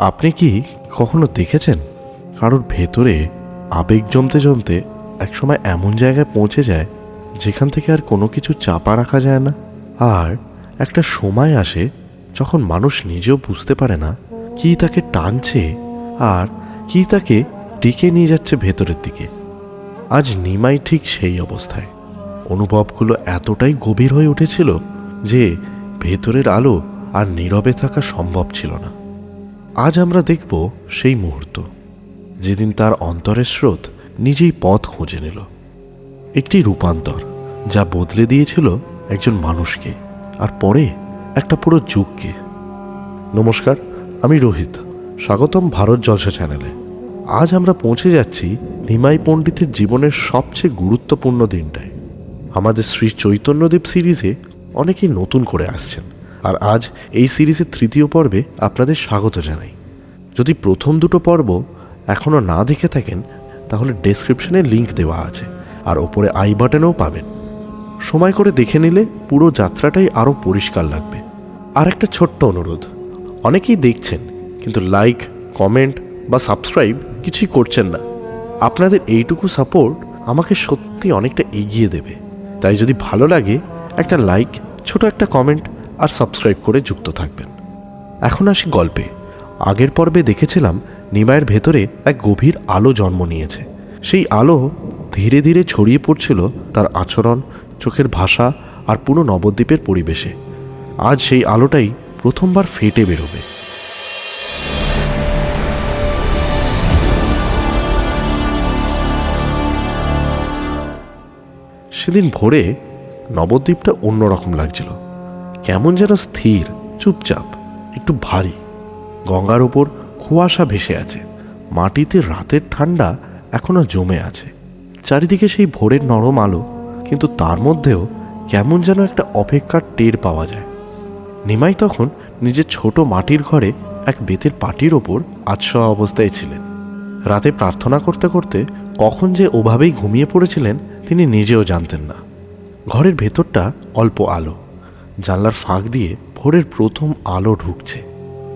আপনি কি কখনো দেখেছেন কারোর ভেতরে আবেগ জমতে জমতে একসময় এমন জায়গায় পৌঁছে যায় যেখান থেকে আর কোনো কিছু চাপা রাখা যায় না? আর একটা সময় আসে যখন মানুষ নিজেও বুঝতে পারে না কি তাকে টানছে আর কি তাকে টিকে নিয়ে যাচ্ছে ভেতরের দিকে। আজ নিমাই ঠিক সেই অবস্থায়। অনুভবগুলো এতটাই গভীর হয়ে উঠেছিল যে ভেতরের আলো আর নীরবে থাকা সম্ভব ছিল না। আজ আমরা দেখব সেই মুহূর্ত, যেদিন তার অন্তরের স্রোত নিজেই পথ খুঁজে নিল। একটি রূপান্তর যা বদলে দিয়েছিল একজন মানুষকে আর পরে একটা পুরো যুগকে। নমস্কার, আমি রোহিত। স্বাগতম ভারত জলসা চ্যানেলে। আজ আমরা পৌঁছে যাচ্ছি নিমাই পণ্ডিতের জীবনের সবচেয়ে গুরুত্বপূর্ণ দিনটায়। আমাদের শ্রী চৈতন্যদেব সিরিজে অনেকেই নতুন করে আসছেন। আর আজ এই সিরিজের তৃতীয় পর্বে আপনাদের স্বাগত জানাই। যদি প্রথম দুটো পর্ব এখনও না দেখে থাকেন, তাহলে ডেসক্রিপশনে লিংক দেওয়া আছে, আর ওপরে আই বাটনেও পাবেন। সময় করে দেখে নিলে পুরো যাত্রাটাই আরও পরিষ্কার লাগবে। আর একটা ছোট্ট অনুরোধ, অনেকেই দেখছেন, কিন্তু লাইক কমেন্ট বা সাবস্ক্রাইব কিছুই করছেন না। আপনাদের এইটুকু সাপোর্ট আমাকে সত্যি অনেকটা এগিয়ে দেবে। তাই যদি ভালো লাগে, একটা লাইক ছোট একটা কমেন্ট আর সাবস্ক্রাইব করে যুক্ত থাকবেন। এখন আসি গল্পে। আগের পর্বে দেখেছিলাম নিমায়ের ভেতরে এক গভীর আলো জন্ম নিয়েছে। সেই আলো ধীরে ধীরে ছড়িয়ে পড়ছিল তার আচরণ, চোখের ভাষা আর পুরো নবদ্বীপের পরিবেশে। আজ সেই আলোটাই প্রথমবার ফেটে বেরোবে। সেদিন ভোরে নবদ্বীপটা অন্যরকম লাগছিল। কেমন যেন স্থির, চুপচাপ, একটু ভারী। গঙ্গার ওপর কুয়াশা ভেসে আছে। মাটিতে রাতের ঠান্ডা এখনও জমে আছে। চারিদিকে সেই ভোরের নরম আলো, কিন্তু তার মধ্যেও কেমন যেন একটা অপেক্ষার টের পাওয়া যায়। নিমাই তখন নিজের ছোট মাটির ঘরে এক বেতের পাটির ওপর আতশোয়া অবস্থায় ছিলেন। রাতে প্রার্থনা করতে করতে কখন যে ওভাবেই ঘুমিয়ে পড়েছিলেন, তিনি নিজেও জানতেন না। ঘরের ভেতরটা অল্প আলো। জানলার ফাঁক দিয়ে ভোরের প্রথম আলো ঢুকছে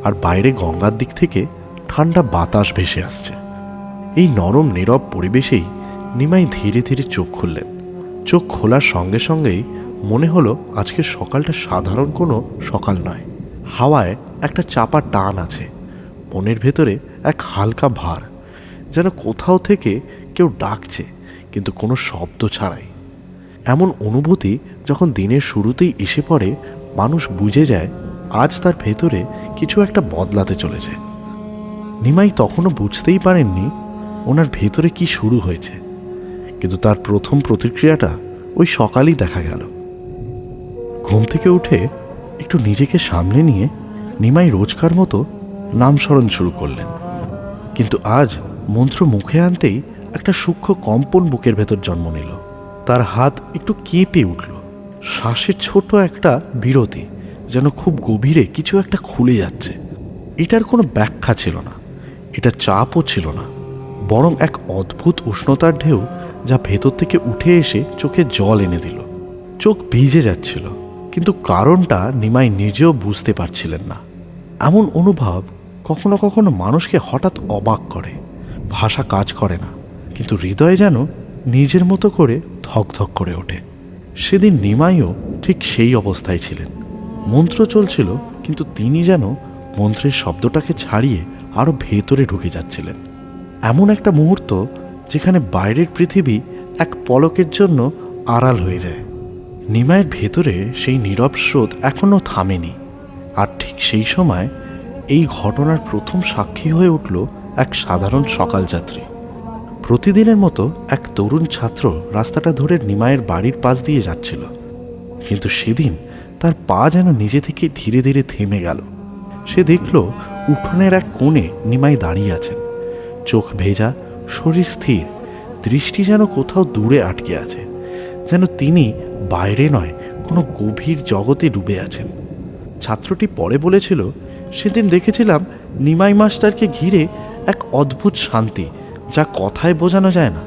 আর বাইরে গঙ্গার দিক থেকে ঠান্ডা বাতাস ভেসে আসছে। এই নরম নীরব পরিবেশেই নিমাই ধীরে ধীরে চোখ খুললেন। চোখ খোলার সঙ্গে সঙ্গেই মনে হলো আজকে সকালটা সাধারণ কোনো সকাল নয়। হাওয়ায় একটা চাপা টান আছে। মনের ভেতরে এক হালকা ভার, যেন কোথাও থেকে কেউ ডাকছে, কিন্তু কোনো শব্দ ছাড়াই। এমন অনুভূতি যখন দিনের শুরুতেই এসে পড়ে, মানুষ বুঝে যায় আজ তার ভেতরে কিছু একটা বদলাতে চলেছে। নিমাই তখনও বুঝতেই পারেননি ওনার ভেতরে কি শুরু হয়েছে। কিন্তু তার প্রথম প্রতিক্রিয়াটা ওই সকালই দেখা গেল। ঘুম থেকে উঠে একটু নিজেকে সামলে নিয়ে নিমাই রোজকার মতো নামস্মরণ শুরু করলেন। কিন্তু আজ মন্ত্র মুখে আনতেই একটা সূক্ষ্ম কম্পন বুকের ভেতর জন্ম নিল। তার হাত একটু কেঁপে উঠল। শ্বাসের ছোট একটা বিরতি, যেন খুব গভীরে কিছু একটা খুলে যাচ্ছে। এটার কোনো ব্যাখ্যা ছিল না, এটা চাপও ছিল না, বরং এক অদ্ভুত উষ্ণতার ঢেউ যা ভেতর থেকে উঠে এসে চোখে জল এনে দিল। চোখ ভিজে যাচ্ছিল, কিন্তু কারণটা নিমাই নিজেও বুঝতে পারছিলেন না। এমন অনুভব কখনো কখনো মানুষকে হঠাৎ অবাক করে। ভাষা কাজ করে না, কিন্তু হৃদয়ে যেন নিজের মতো করে ধকধক করে ওঠে। সেদিন নিমাইও ঠিক সেই অবস্থায় ছিলেন। মন্ত্র চলছিল, কিন্তু তিনি যেন মন্ত্রের শব্দটাকে ছাড়িয়ে আরও ভেতরে ঢুকে যাচ্ছিলেন। এমন একটা মুহূর্ত যেখানে বাইরের পৃথিবী এক পলকের জন্য আড়াল হয়ে যায়। নিমায়ের ভেতরে সেই নীরব স্রোত এখনও থামেনি, আর ঠিক সেই সময় এই ঘটনার প্রথম সাক্ষী হয়ে উঠল এক সাধারণ সকালযাত্রী। প্রতিদিনের মতো এক তরুণ ছাত্র রাস্তাটা ধরে নিমায়ের বাড়ির পাশ দিয়ে যাচ্ছিল। কিন্তু সেদিন তার পা যেন নিজে থেকে ধীরে ধীরে থেমে গেল। সে দেখল উঠোনের এক কোণে নিমাই দাঁড়িয়ে আছেন। চোখ ভেজা, শরীর স্থির, দৃষ্টি যেন কোথাও দূরে আটকে আছে, যেন তিনি বাইরে নয়, কোনো গভীর জগতে ডুবে আছেন। ছাত্রটি পরে বলেছিল, সেদিন দেখেছিলাম নিমাই মাস্টারকে ঘিরে এক অদ্ভুত শান্তি যা কথায় বোঝানো যায় না।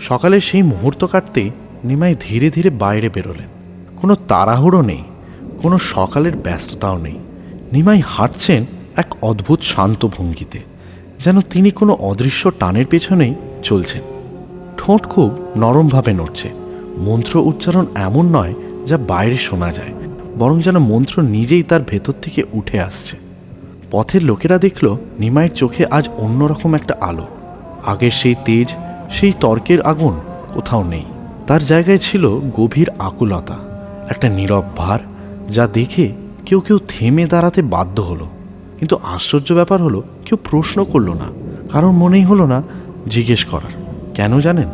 সকালের সেই মুহূর্ত কাটতেই নিমাই ধীরে ধীরে বাইরে বেরোলেন। কোনো তাড়াহুড়ো নেই, কোনো সকালের ব্যস্ততাও নেই। নিমাই হাঁটছেন এক অদ্ভুত শান্ত ভঙ্গিতে, যেন তিনি কোনো অদৃশ্য টানের পেছনেই চলছেন। ঠোঁট খুব নরমভাবে নড়ছে। মন্ত্র উচ্চারণ এমন নয় যা বাইরে শোনা যায়, বরং যেন মন্ত্র নিজেই তার ভেতর থেকে উঠে আসছে। পথের লোকেরা দেখল নিমাইয়ের চোখে আজ অন্যরকম একটা আলো। আগের সেই তেজ, সেই তর্কের আগুন কোথাও নেই। তার জায়গায় ছিল গভীর আকুলতা, একটা নীরব ভার যা দেখে কেউ কেউ থেমে দাঁড়াতে বাধ্য হলো। কিন্তু আশ্চর্য ব্যাপার হলো, কেউ প্রশ্ন করল না কারণ মনেই হলো না জিজ্ঞেস করার। কেন জানেন?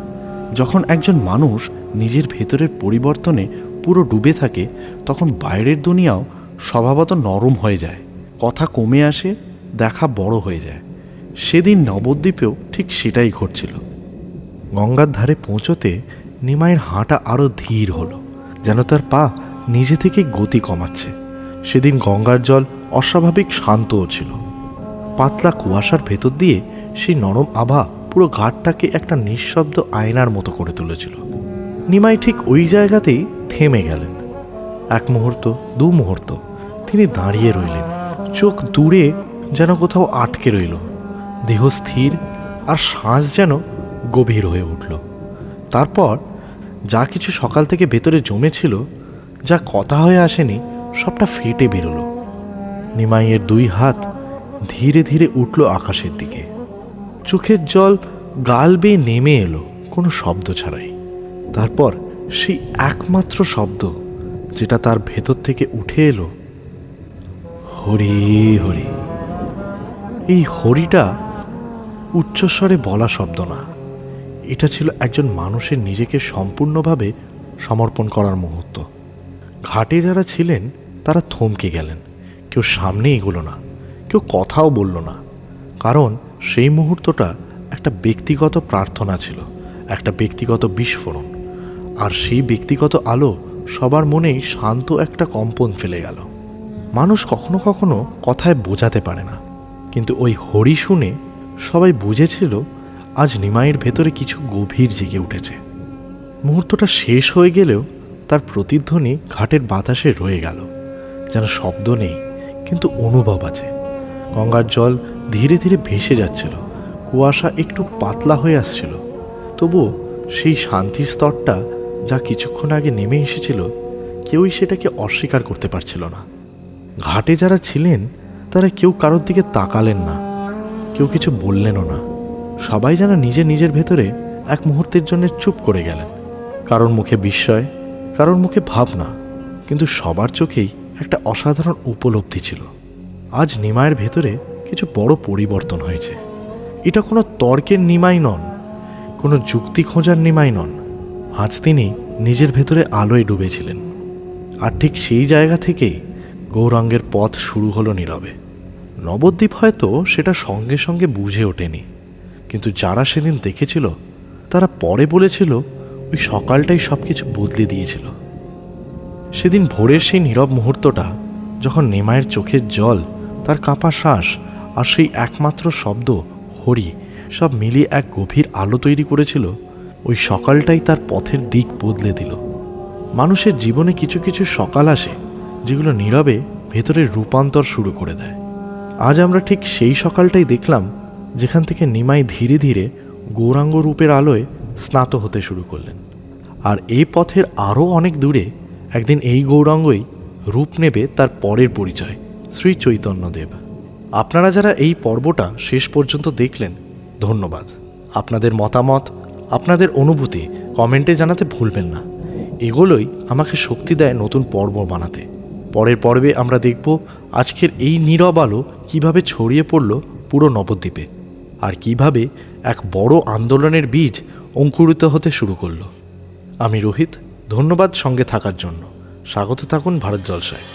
যখন একজন মানুষ নিজের ভেতরের পরিবর্তনে পুরো ডুবে থাকে, তখন বাইরের দুনিয়াও স্বভাবত নরম হয়ে যায়। কথা কমে আসে, দেখা বড় হয়ে যায়। সেদিন নবদ্বীপেও ঠিক সেটাই ঘটছিল। গঙ্গার ধারে পৌঁছতে নিমাইয়ের হাঁটা আরও ধীর হলো, যেন তার পা নিজে থেকে গতি কমাচ্ছে। সেদিন গঙ্গার জল অস্বাভাবিক শান্তও ছিল। পাতলা কুয়াশার ভেতর দিয়ে সেই নরম আভা পুরো ঘাটটাকে একটা নিঃশব্দ আয়নার মতো করে তুলেছিল। নিমাই ঠিক ওই জায়গাতেই থেমে গেলেন। এক মুহূর্ত, দু মুহূর্ত তিনি দাঁড়িয়ে রইলেন। চোখ দূরে যেন কোথাও আটকে রইল। দেহ স্থির আর শ্বাস যেন গভীর হয়ে উঠল। তারপর যা কিছু সকাল থেকে ভেতরে জমেছিল, যা কথা হয়ে আসেনি, সবটা ফেটে বেরোলো। নিমাইয়ের দুই হাত ধীরে ধীরে উঠল আকাশের দিকে। চোখের জল গাল বেয়ে নেমে এলো, কোনো শব্দ ছাড়াই। তারপর সেই একমাত্র শব্দ যেটা তার ভেতর থেকে উঠে এলো, হরি হরি। এই হরিটা উচ্চস্বরে বলা শব্দ না। এটা ছিল একজন মানুষের নিজেকে সম্পূর্ণভাবে সমর্পণ করার মুহূর্ত। ঘাটে যারা ছিলেন, তারা থমকে গেলেন। কেউ সামনে এগোলো না, কেউ কথাও বলল না। কারণ সেই মুহূর্তটা একটা ব্যক্তিগত প্রার্থনা ছিল, একটা ব্যক্তিগত বিস্ফোরণ। আর সেই ব্যক্তিগত আলো সবার মনেই শান্ত একটা কম্পন ফেলে গেল। মানুষ কখনো কখনো কথায় বোঝাতে পারে না, কিন্তু ওই হরি শুনে সবাই বুঝেছিল আজ নিমাইয়ের ভেতরে কিছু গভীর জেগে উঠেছে। মুহূর্তটা শেষ হয়ে গেলেও তার প্রতিধ্বনি ঘাটের বাতাসে রয়ে গেল। যেন শব্দ নেই, কিন্তু অনুভব আছে। গঙ্গার জল ধীরে ধীরে ভেসে যাচ্ছিল, কুয়াশা একটু পাতলা হয়ে আসছিল। তবুও সেই শান্তির স্তরটা যা কিছুক্ষণ আগে নেমে এসেছিল, কেউই সেটাকে অস্বীকার করতে পারছিল না। ঘাটে যারা ছিলেন, তারা কেউ কারোর দিকে তাকালেন না। কেউ কিছু বললেনও না। সবাই যেন নিজে নিজের ভেতরে এক মুহূর্তের জন্য চুপ করে গেলেন। কারোর মুখে বিস্ময়, কারোর মুখে ভাবনা, কিন্তু সবার চোখেই একটা অসাধারণ উপলব্ধি ছিল। আজ নিমায়ের ভেতরে কিছু বড় পরিবর্তন হয়েছে। এটা কোনো তর্কের নিমাই নন, কোনো যুক্তি খোঁজার নিমাই নন। আজ তিনি নিজের ভেতরে আলোয় ডুবেছিলেন। আর ঠিক সেই জায়গা থেকেই গৌরাঙ্গের পথ শুরু হলো নীরবে। নবদ্বীপ হয়তো সেটা সঙ্গে সঙ্গে বুঝে ওঠেনি। কিন্তু যারা সেদিন দেখেছিল, তারা পরে বলেছিল, ওই সকালটাই সব কিছু বদলে দিয়েছিল। সেদিন ভোরের সেই নীরব মুহূর্তটা, যখন নেমায়ের চোখের জল, তার কাঁপা শ্বাস আর সেই একমাত্র শব্দ, হরি, সব মিলিয়ে এক গভীর আলো তৈরি করেছিল, ওই সকালটাই তার পথের দিক বদলে দিল। মানুষের জীবনে কিছু কিছু সকাল আসে, যেগুলো নীরবে ভেতরের রূপান্তর শুরু করে দেয়। আজ আমরা ঠিক সেই সকালটাই দেখলাম, যেখান থেকে নিমাই ধীরে ধীরে গৌরাঙ্গ রূপের আলোয় স্নাত হতে শুরু করলেন। আর এই পথের আরও অনেক দূরে একদিন এই গৌরাঙ্গই রূপ নেবে তার পরের পরিচয়, শ্রী চৈতন্যদেব। আপনারা যারা এই পর্বটা শেষ পর্যন্ত দেখলেন, ধন্যবাদ। আপনাদের মতামত, আপনাদের অনুভূতি কমেন্টে জানাতে ভুলবেন না। এগুলোই আমাকে শক্তি দেয় নতুন পর্ব বানাতে। পরের পর্বে আমরা দেখব আজকের এই নীরব আলো কীভাবে ছড়িয়ে পড়ল পুরো নবদ্বীপে আর কীভাবে এক বড় আন্দোলনের বীজ অঙ্কুরিত হতে শুরু করল। আমি রোহিত, ধন্যবাদ সঙ্গে থাকার জন্য। স্বাগত থাকুন ভারত জলসায়।